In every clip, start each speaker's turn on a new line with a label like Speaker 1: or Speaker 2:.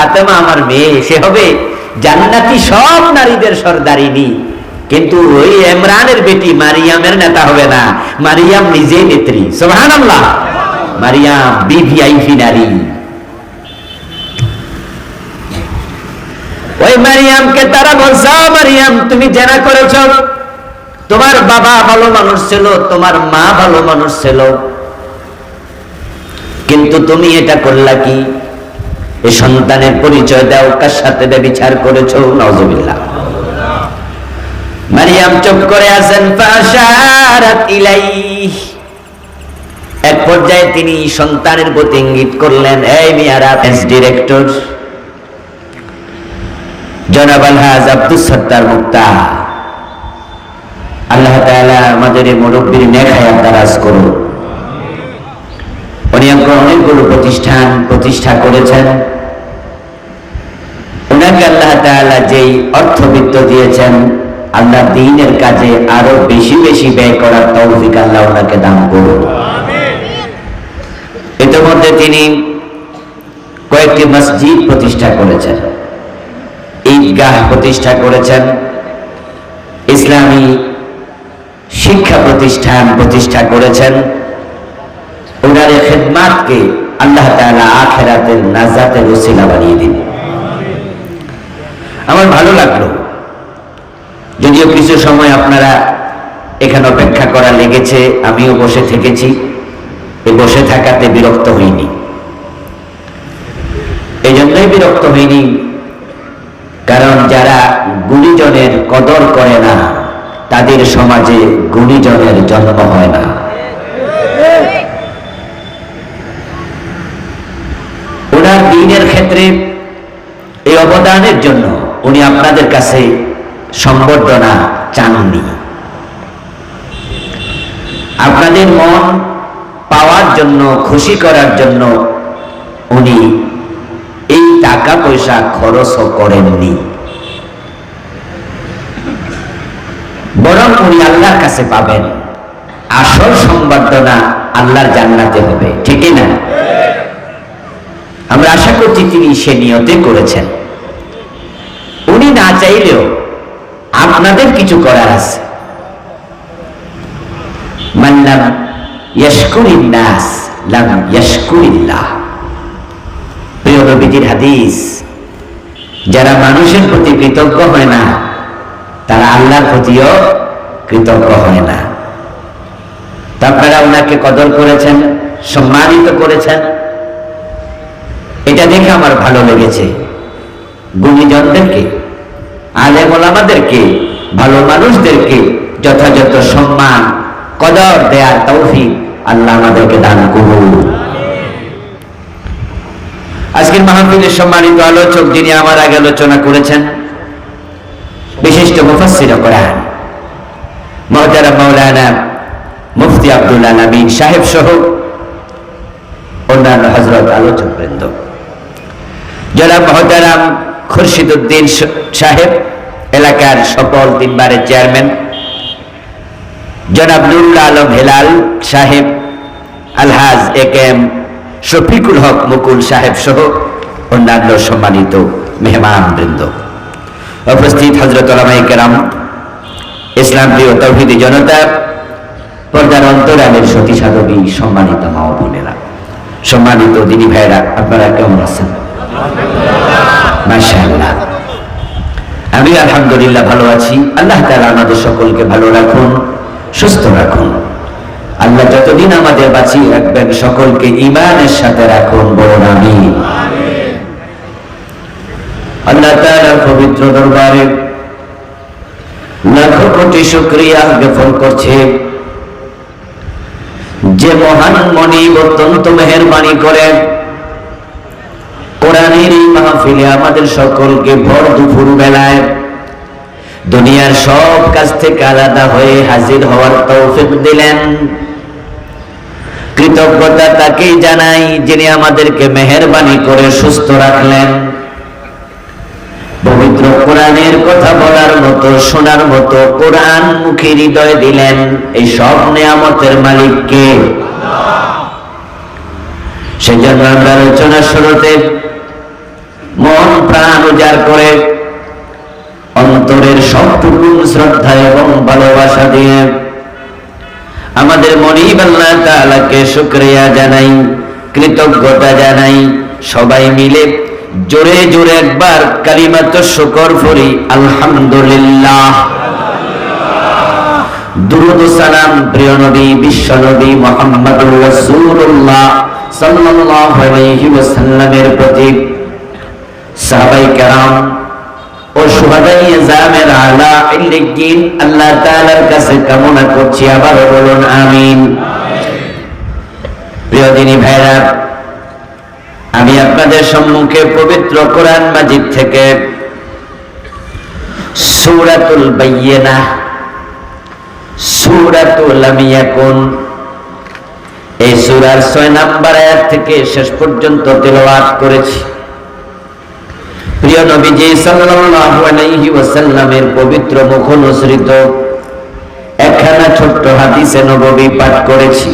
Speaker 1: ফাতেমা আমার মেয়ে, সে হবে জান্নাতি সব নারীদের সর্দারিনী। কিন্তু ওই ইমরানের বেটি মারিয়ামের নেতা হবে না। মারিয়াম নিজেই নেত্রী। সুবহানাল্লাহ। মারিয়াম বিভিআইপি নারী। ওই মারিয়ামকে তারা বলছে "ও মারিয়াম, তুমি জেনা করেছ। তোমার বাবা ভালো মানুষ ছিল, তোমার মা ভালো মানুষ ছিল। কিন্তু তুমি এটা করলা কি? এই সন্তানের পরিচয় দাও, কার সাথে বিচার করেছ? নজবিল্লাহ মারিয়াম চুপ করে আছেন এক পর্যায়ে তিনি সন্তানের প্রতি ইঙ্গিত করলেন, এই মিয়ারা এস ডিরেক্টর, জনাব আলহাজ আব্দুল সত্তার মুক্তা। আল্লাহ তাআলা আমাদের এই মুরব্বীর হায়াত দারাজ করুন। অনেকগুলো প্রতিষ্ঠান প্রতিষ্ঠা করেছেন। ওনাকে আল্লাহ তাআলা যেই অর্থবিত্ত দিয়েছেন আল্লাহ দিনের কাজে আরও বেশি বেশি ব্যয় করার তৌফিক আল্লাহ ওনাকে দান করুন। ইতিমধ্যে তিনি কয়েকটি মসজিদ প্রতিষ্ঠা করেছেন। ঈদগাহ প্রতিষ্ঠা করেছেন। ইসলামী শিক্ষা প্রতিষ্ঠান প্রতিষ্ঠা করেছেন। ওনার খেদমাতকে আল্লাহ তাআলা আখেরাতের নাজাতের ওসিলা বানিয়ে দিন আমার ভালো লাগল। যদিও কিছু সময় আপনারা এখানে অপেক্ষা করা লেগেছে, আমিও বসে থেকেছি। এই বসে থাকাতে বিরক্ত হইনি। এই জন্যই বিরক্ত হইনি, কারণ যারা গুণীজনের কদর করে না, তাদের সমাজে গুণীজনের জন্ম হয় না। ওনার দিনের ক্ষেত্রে এই অবদানের জন্য উনি আপনাদের কাছে সম্বর্ধনা চাননি। আপনাদের মন পাওয়ার জন্য, খুশি করার জন্য উনি এই টাকা পয়সা খরচও করেননি। বরং উনি আল্লাহর কাছে পাবেন। আসল সম্বর্ধনা আল্লাহর জান্নাতে হবে, ঠিকই না? আমরা আশা করছি তিনি সে নিয়তে করেছেন। চাইলেও আপনাদের কিছু করার আছে। যারা মানুষের প্রতি কৃতজ্ঞ হয় না, তারা আল্লাহর প্রতিও কৃতজ্ঞ হয় না। আপনারা ওনাকে কদর করেছেন, সম্মানিত করেছেন। এটা দেখে আমার ভালো লেগেছে। গুণীজনদেরকে আলেম ওলামাদেরকে, ভালো মানুষদেরকে যথাযথ সম্মান, কদর দেয়ার তৌফিক আল্লাহ আমাদেরকে দান করুন। আজকের মাহফিলের সম্মানিত আলোচক যিনি আমার আগে আলোচনা করেছেন, বিশিষ্ট মুফাসসির কোরআন মহতারা মাওলানা মুফতি আব্দুল্লাহ নবীন সাহেব সহ অন্যান্য হজরত আলোচক বৃন্দ। জনাব মহতারাম খুরশিদ উদ্দিন সাহেব, এলাকার সকল তিনবারের চেয়ারম্যান। জনাব নুরুল আলম হেলাল সাহেব, আলহাজ এ কে এম শফিকুল হক মুকুল সাহেব সহ অন্যান্য সম্মানিত মেহমান বৃন্দ উপস্থিত হজরত আলামাই কেরাম, ইসলাম প্রিয় তৌহিদি জনতা, পর্দার অন্তরালের সতী সাধবী সম্মানিত মা বোনেরা। সম্মানিত দিনী ভাইরা আপনারা কেমন আছেন? মাশাআল্লাহ। আমি আলহামদুলিল্লাহ ভালো আছি। আল্লাহ তাআলা আমাদের সকলকে ভালো রাখুন, সুস্থ রাখুন। আল্লাহ যতদিন আমাদের বাঁচিয়ে রাখবেন, সকলকে ইমানের সাথে রাখুন, বলুন আমি আল্লাহ তাআলার পবিত্র দরবারে লাখো কোটি শুকরিয়া জ্ঞাপন করছে। যে মহান মনি অত্যন্ত মেহরবানি করে কোরআনের এই মাহফিলে আমাদের সকলকে ভর দুপুর বেলায় দুনিয়ার সব কাজ থেকে আলাদা হয়ে হাজির হওয়ার তৌফিক দিলেন। কৃতজ্ঞতা তাকেই জানাই যিনি আমাদেরকে মেহরবানি করে সুস্থ রাখলেন। পবিত্র কোরআনের কথা বলার মতো, শোনার মতো কোরআন মুখে হৃদয় দিলেন এই সব নেয়ামতের মালিককে। সেজন্য আমরা আলোচনা শুরুতে প্রাণ উজাড় করে অন্তরের সবটুকু শ্রদ্ধা এবং ভালোবাসা দিয়ে আমাদের মনিব আল্লাহ তাআলাকে শুকরিয়া জানাই, কৃতজ্ঞতা জানাই। সবাই মিলে জোরে জোরে একবার কালিমাত শুকর করি আলহামদুলিল্লাহ। দুরুদ সালাম, প্রিয় নবী, বিশ্ব নবী মোহাম্মদুর রাসূলুল্লাহ সাল্লাল্লাহু আলাইহি ওয়াসাল্লামের প্রতি সাহাবাই কেরাম ও সুহাদাই জামের আলা ইল্লিগিন আল্লাহ তাআলার কাছে কামনা করছি আবার বলুন, আমিন। প্রিয় দিনী ভাইরা, আমি আপনাদের সম্মুখে পবিত্র কোরআন মাজিদ থেকে সূরাতুল বাইয়িনা, সূরাতুল লাম ইয়াকুন, এই সূরার 6 নাম্বার আয়াত থেকে শেষ পর্যন্ত তেলাওয়াত করেছি। প্রিয় নবীজি সাল্লাল্লাহু আলাইহি ওয়াসাল্লামের পবিত্র মুখ অনুসৃত। একখানা ছোট্ট হাদিসে নববী পাঠ করেছি।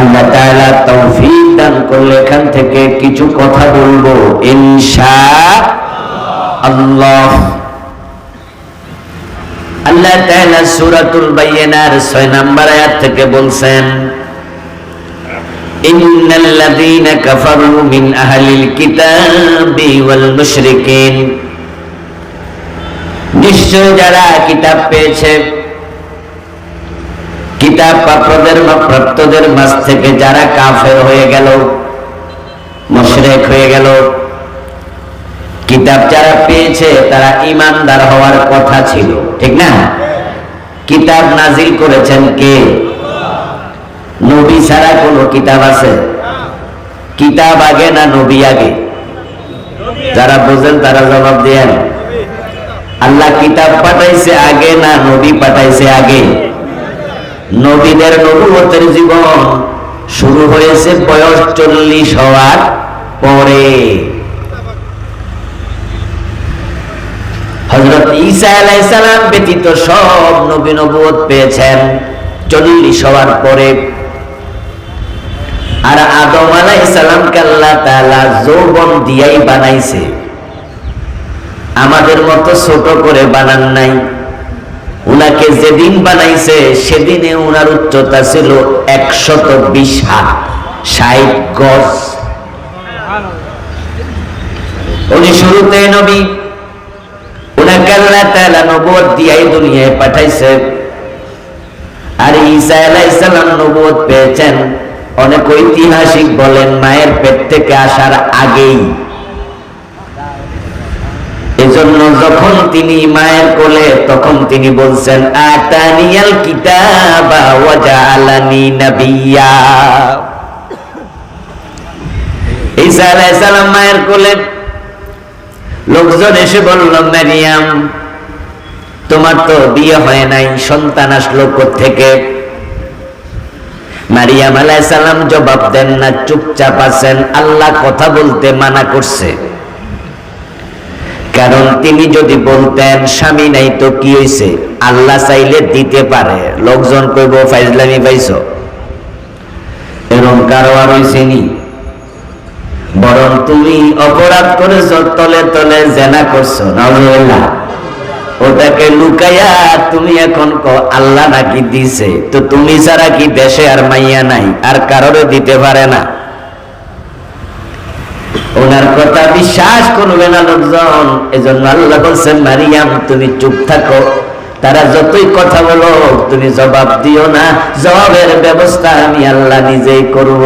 Speaker 1: আল্লাহ তাআলা তৌফিক দান করলে এখান থেকে কিছু কথা বলব, ইনশা আল্লাহ। আল্লাহ তাআলা সূরাতুল বাইয়িনার 6 নাম্বার আয়াত থেকে বলছেন إن الذين كفروا من أهل الكتاب والمشركين নিশ্চয় যারা কিতাব পেয়েছে কিতাব প্রাপ্তদের প্রাপ্তদের মাঝ থেকে যারা কাফের হয়ে গেল মুশরিক হয়ে গেল কিতাব যারা পেয়েছে তারা ইমানদার হওয়ার কথা ছিল ঠিক না কিতাব নাজিল করেছেন কে নবী ছাড়া কোনো কিতাব আছে? কিতাব আগে না নবী আগে? যারা বোঝেন তারা জবাব দেন। আল্লাহ কিতাব পাঠাইছে আগে না নবী পাঠাইছে আগে? নবীদের নবুয়তের জীবন শুরু হয়েছে বয়স চল্লিশ হওয়ার পরে। হজরত ঈসা আলাইসালাম ব্যতীত সব নবী নবুয়ত পেয়েছেন। চল্লিশ হওয়ার পরে আর আদম আলাই সালামকে আল্লাহ তাআলা যৌবন দিয়াই বানাইছে। আমাদের মতো ছোট করে বানান নাই। উনাকে যেদিন বানাইছে, সেদিনে উনার উচ্চতা ছিল একশত বিশ হাত, ষাট গজ। উনি শুরুতে নবী, উনাকে আল্লাহ তালা নবুয়ত দিয়াই দুনিয়ায় পাঠাইছে। আর ঈসা আলাইহিস সালাম নবুয়ত পেয়েছেন অনেক ঐতিহাসিক বলেন, মায়ের পেট থেকে আসার আগেই। এজন্য যখন তিনি মায়ের কোলে, তখন তিনি বলছেন, আতানিয়াল কিতাবা ওয়াজআলানি নাবিয়্যা ঈসা আলাইহিস সালাম মায়ের কোলে। লোকজন এসে বলল, মারিয়াম, তোমার তো বিয়ে হয় নাই, সন্তান আসলো থেকে মারিয়াম আলাই সালাম জবাব দেন না, চুপচাপ আছেন। আল্লাহ কথা বলতে মানা করছে। কারণ তিনি যদি বলতেন, স্বামী নাই তো কি হয়েছে আল্লাহ চাইলে দিতে পারে। লোকজন কইব, ফাইজলামি পাইছ? এরকম কারও আর হয়েছে নি। বরং তুমি অপরাধ করেছ, তলে তলে জেনা করছ। নাউজুবিল্লাহ। ওটাকে লুকাইয়া তুমি এখন ক, আল্লাহ নাকি দিছে। তো তুমি ছাড়া কি দেশে আর মাইয়া নাই, আর কারোরে দিতে পারে না। ওনার কথা বিশ্বাস করবে না লোকজন। এজন্য আল্লাহ বলছেন, মারিয়াম, তুমি চুপ থাকো। তারা যতই কথা বলো তুমি জবাব দিও না। জবাবের ব্যবস্থা আমি আল্লাহ নিজেই করব।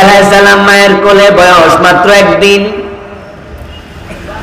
Speaker 1: আলাইহিস সালাম মায়ের কোলে বয়স মাত্র একদিন।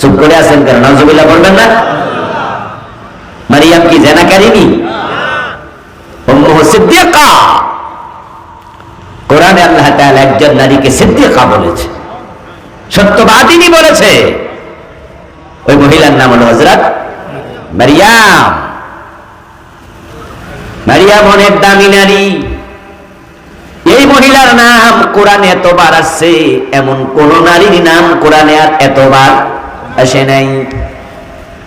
Speaker 1: চুপ করে আছেন কেন? নজবিল্লা বলবেন না? মারিয়াম কি জেনাকারিনী সিদ্দিকা? কোরআনে আল্লাহ তাআলা একজন নারীকে সিদ্দিকা বলেছে। সত্যবাদিনী বলেছে। ওই মহিলার নাম মারিয়াম। মারিয়াম অনেক দামি নারী। এই মহিলার নাম কোরআনে এতবার আসছে, এমন কোন নারীর নাম কোরআনে আর এতবার আসে নাই।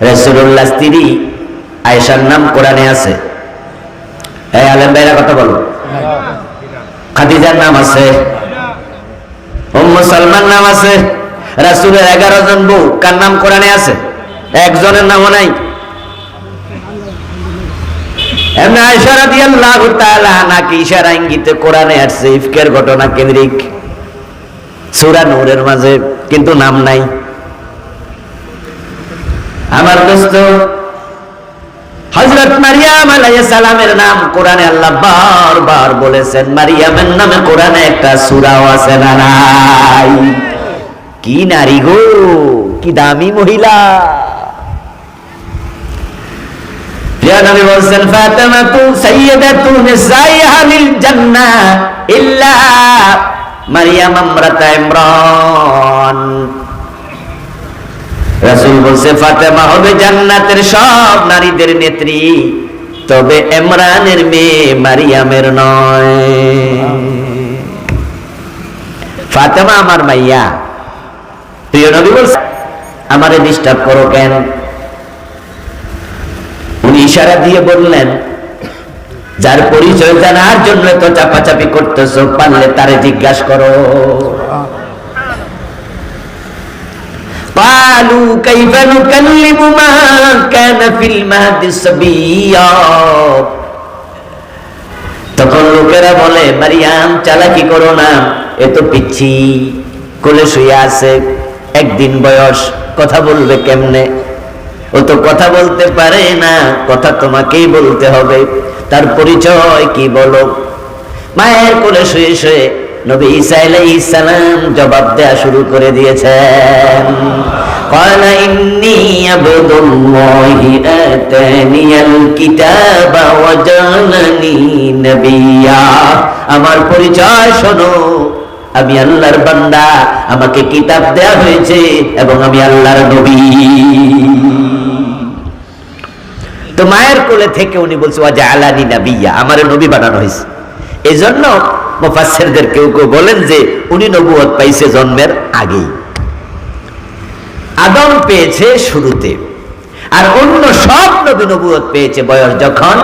Speaker 1: রসুল্লাহ স্ত্রী আয়েশার নাম কোরআনে আছে। এই আলেম ভাইরা কথা বলো। খাদিজার নাম আছে। সালমান নাম আছে। রাসূলের এগারো জন বউ, কার নাম কোরআনে আছে? একজনের নামও নাই। এমনি নাকি ইশারা ইঙ্গিতে কোরআনে আসছে, ইফকের ঘটনা কেন্দ্রিক। সূরা নূরের মাঝে কিন্তু নাম নাই। আমার দোস্ত হজরত মারিয়াম আলাইহিস সালামের নাম কোরআনে আল্লাহ বারবার বলেছেন, মারিয়ামের নামে কোরআনে একটা সূরাও আছে না নাই? কি নারী গো, কি দামি মহিলা। প্রিয় নবী বলছেন, ফাতেমাতু সাইয়্যিদাতু নিসাই আহলিল জান্নাহ ইল্লা মারিয়াম আমরাতা ইমরান। রাসূল বলছে, ফাতেমা হবে জান্নাতের সব নারীদের নেত্রী, তবে ইমরানের মেয়ে মারিয়ামের নয়। ফাতেমা আমার মাইয়া। প্রিয় নবী বলছে, আমারে ডিস্টার্ব করো কেন? উনি ইশারা দিয়ে বললেন, যার পরিচয় জানার জন্য তো চাপাচাপি করতেছো, পারলে তারে জিজ্ঞাসা করো। قالوا كيف نكلم من كان في المهد صبيا তখন লোকেরা বলে মারিয়াম চালাকি করো না এ তো পিচ্ছি কোলে শুয়ে আছে একদিন বয়স কথা বলবে কেমনে ও তো কথা বলতে পারে না কথা তোমাকেই বলতে হবে তার পরিচয় কি বলো মায়ের কোলে শুয়ে শুয়ে নবী ঈসা জবাব দেয়া শুরু করে দিয়েছেন। আমার পরিচয় শোনো, আমি আল্লাহর বান্দা, আমাকে কিতাব দেয়া হয়েছে এবং আমি আল্লাহর নবী। তো মায়ের কোলে থেকে উনি বলছে, ওয়া জালানি নবিয়্যা আমার নবী বানানো হয়েছে। এজন্য মুফাসসিরদের কেউ কেউ বলেন যে উনি নবুয়ত পাইছে জন্মের আগেই। আদম পেয়েছে শুরুতে। আর অন্য সব নবী নবুয়ত পেয়েছে বয়স যখন,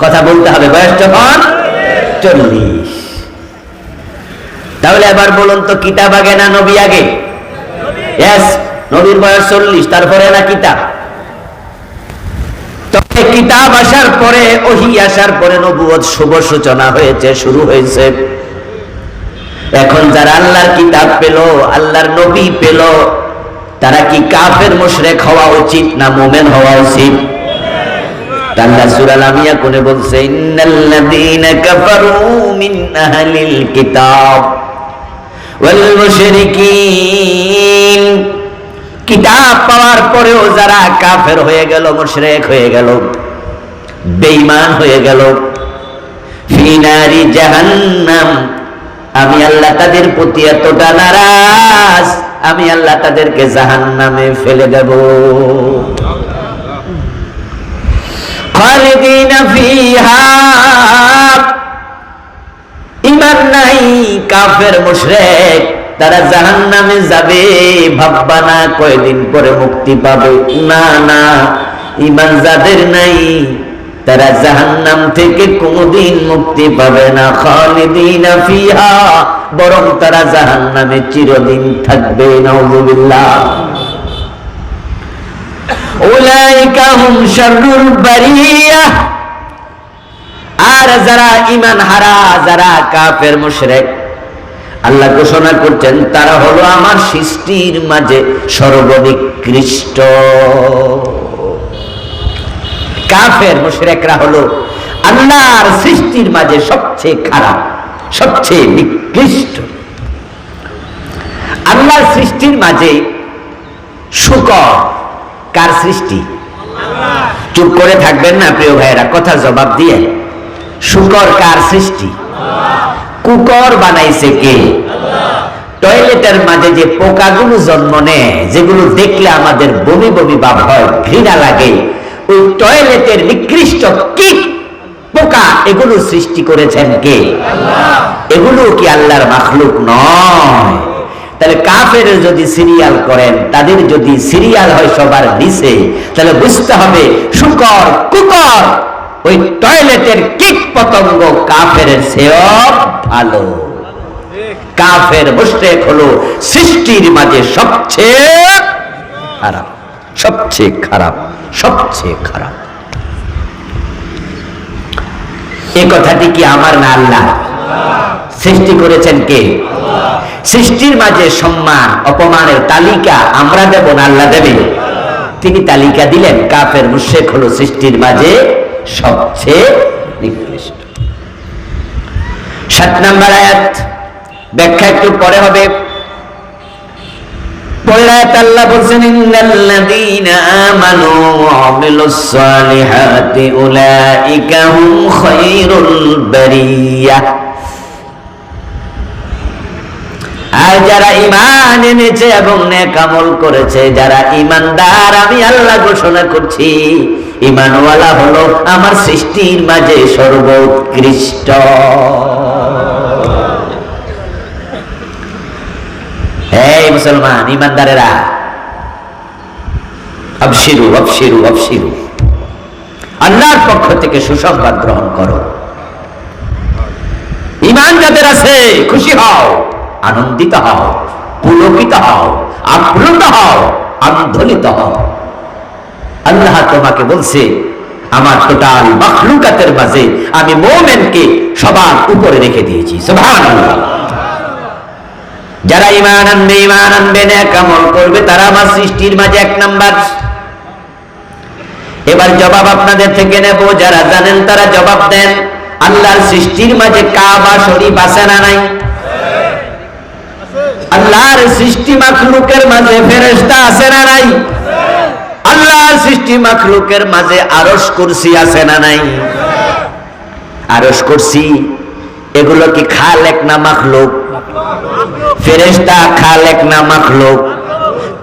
Speaker 1: কথা বলতে হবে বয়স যখন চল্লিশ। তাহলে এবার বলুন তো কিতাব আগে না নবী আগে? নবীর বয়স চল্লিশ, তারপরে না কিতাব? তবে কিতাব আসার পরে, ওহি আসার পরে নবুয়ত শুভ সূচনা হয়েছে, শুরু হয়েছে। এখন যারা আল্লাহর কিতাব পেল, আল্লাহর নবী পেল, তারা কি কাফের মুশরিক হওয়া উচিত না মোমেন হওয়া উচিত? আল্লাহ সূরা লামিয়া কোনে বলছে ইন্নাল্লাযীনা কাফারু মিন আহলিল কিতাব ওয়াল মুশরিকিন। কিতাব পাওয়ার পরেও যারা কাফের হয়ে গেল, মুশরিক হয়ে গেল, বেঈমান হয়ে গেল ফিনারি জাহান্নাম, আমি আল্লাহ তাদের প্রতি এতটা নারাজ, আমি আল্লাহ তাদেরকে জাহান্নামে ফেলে দেব। ইমান নাই, কাফের মুশরিক। তারা জাহান্নামে যাবে, ভাববা না কয়দিন পরে মুক্তি পাবে। না না ইমান যাদের নাই, তারা জাহান্নাম থেকে কোনদিন মুক্তি পাবে না। খালিদিনা ফিহা, বরং তারা জাহান্নামে চিরদিন থাকবে নাউযুবিল্লাহ উলাইকা হুম শাররুল বারিয়া। আর যারা ইমান হারা, যারা কাফের মুশরিক আল্লাহ ঘোষণা করছেন, তারা হলো আমার সৃষ্টির মাঝে সর্বনিকৃষ্ট। কাফের, মুশরিকরা হলো আল্লাহর সৃষ্টির মাঝে সবচেয়ে খারাপ, সবচেয়ে নিকৃষ্ট। আল্লাহর সৃষ্টির মাঝে শুকর, কার সৃষ্টি? চুপ করে থাকবেন না প্রিয় ভাইয়েরা, কথা জবাব দিয়ে। শুকর, কার সৃষ্টি? কুকর বানাইছে কে? টয়লেটের মাঝে যে পোকাগুলো জন্ম নেয় যেগুলো দেখলে আমাদের বমি বমি বা ভয় ঘৃণা লাগে ওই টয়লেটের নিকৃষ্ট কীট পোকা এগুলো সৃষ্টি করেছেন কে? এগুলো কি আল্লাহর মাখলুক নয়? তাহলে কাফের যদি সিরিয়াল করেন তাদের যদি সিরিয়াল হয় সবার নিচে তাহলে বুঝতে হবে শুকর কুকর ওই টয়লেটের কীট পতঙ্গ কাফের চেয়েও ভালো। কাফের মুশরিক হলো সৃষ্টির মাঝে সবচেয়ে খারাপ সবচেয়ে খারাপ সবচেয়ে খারাপ। এই কথাটি কি আমার না আল্লাহ? সৃষ্টি করেছেন কে? সৃষ্টির মাঝে সম্মান, অপমানের তালিকা আমরা দেব না আল্লাহ দেবে? তিনি তালিকা দিলেন, কাফের মুশেক হলো সৃষ্টির মাঝে সবচেয়ে নিকৃষ্ট। সাত নাম্বার আয়াত ব্যাখ্যা একটু পরে হবে। আর যারা ইমান এনেছে এবং নেক করেছে, যারা ইমানদার আমি আল্লাহ ঘোষণা করছি ইমানওয়ালা হলো আমার সৃষ্টির মাঝে সর্বোৎকৃষ্ট এই মুসলমান, ইমানদারেরা। অবশিরু অবশিরু অবশিরু আল্লাহর পক্ষ থেকে সুসংবাদ গ্রহণ করো। ইমান যাদের আছে, খুশি হও, আনন্দিত হও, পুলকিত হও, আপ্লুত হও, আন্দোলিত হও। আল্লাহ তোমাকে বলছে, আমার টোটাল মখলুকাতের মাঝে আমি মোমেনকে সবার উপরে রেখে দিয়েছি। যারা ইমান আনবে ইমান এক এবার জবাব আপনাদের থেকে নেব। যারা জানেন তারা জবাব দেন, আল্লাহর সৃষ্টির মাঝে কাবা, শরীফ আছে না নাই? আল্লাহর সৃষ্টি মাখলুকের মাঝে ফেরেশতা আছে না নাই? আল্লাহর সৃষ্টি মাখলুকের মাঝে আরশ কুরসি আছে না নাই? আরশ কুরসি, এগুলো কি না মাখলুক? ফেরেশতা খালেক না মাখলুক,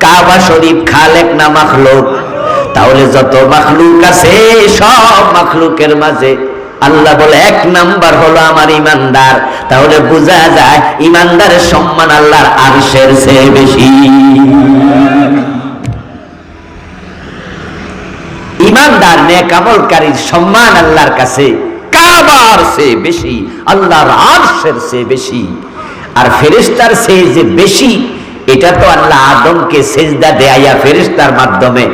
Speaker 1: কাবা শরীফ খালেক না মাখলুক। তাহলে যত মাখলুক আছে, সব মাখলুকের মাঝে আল্লাহ বলে, এক নাম্বার হলো আমার ইমানদার। তাহলে বোঝা যায়, ইমানদারের সম্মান আল্লাহর আরশের চেয়ে বেশি। ইমানদার, নেক আমলকারীর সম্মান আল্লাহর কাছে, কাবার চেয়ে বেশি, আল্লাহর আরশের চেয়ে বেশি। আর ফেরেস্তার সে যে বেশি এটা তো আল্লাহ আদমকে সেজদা দেয়া ফেরেস্তার মাধ্যমে।